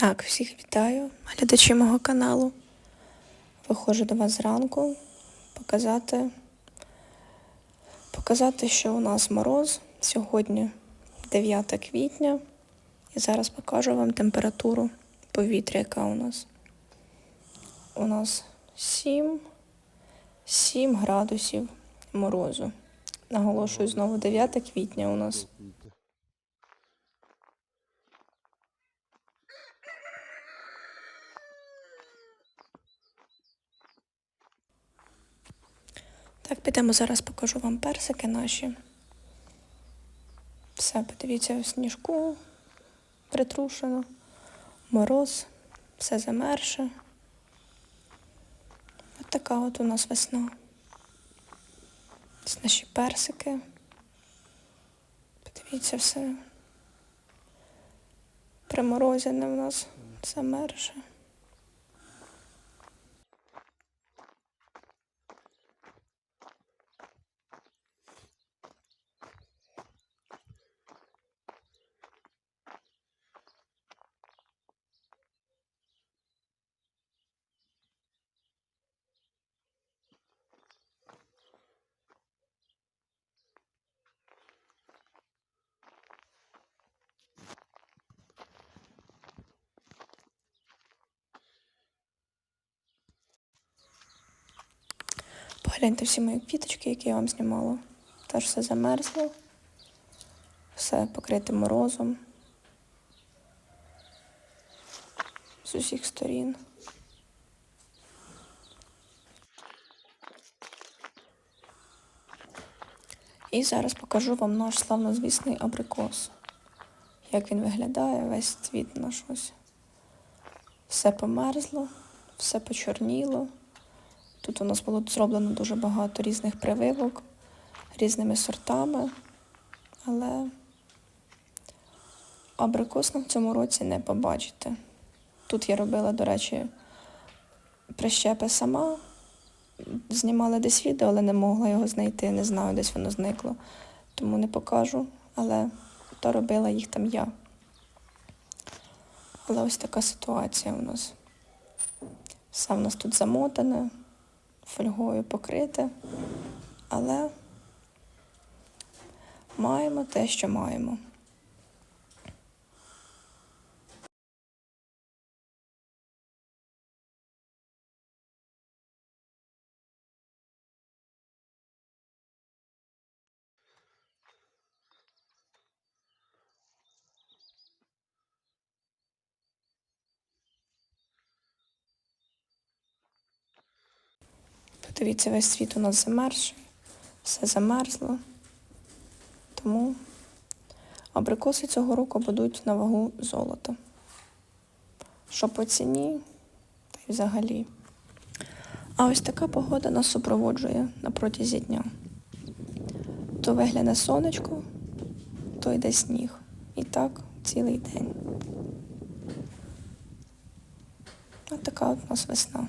Так, всіх вітаю, глядачі мого каналу. Виходжу до вас зранку показати, показати, що у нас мороз. Сьогодні 9 квітня. І зараз покажу вам температуру повітря, яка у нас. У нас 7, 7 градусів морозу. Наголошую знову 9 квітня у нас. Так, підемо зараз покажу вам персики наші. Все, подивіться, в сніжку притрушено, мороз, все замерше. От така от у нас весна. Це наші персики. Подивіться, все приморозяне в нас замерше. Погляньте всі мої квіточки, які я вам знімала. Теж все замерзло, все покрите морозом з усіх сторін. І зараз покажу вам наш славнозвісний абрикос. Як він виглядає, весь цвіт наш ось. Все померзло, все почорніло. Тут у нас було зроблено дуже багато різних прививок різними сортами, але абрикос нам в цьому році не побачите. Тут я робила, до речі, прищепи сама, знімала десь відео, але не могла його знайти, не знаю, десь воно зникло, тому не покажу, але то робила їх там я. Але ось така ситуація у нас. Все в нас тут замотане фольгою покрите, але маємо те, що маємо. Подивіться, весь світ у нас замерзший, все замерзло. Тому абрикоси цього року будуть на вагу золота. Що по ціні, та й взагалі. А ось така погода нас супроводжує на протязі дня. То вигляне сонечко, то йде сніг. І так цілий день. Ось така от у нас весна.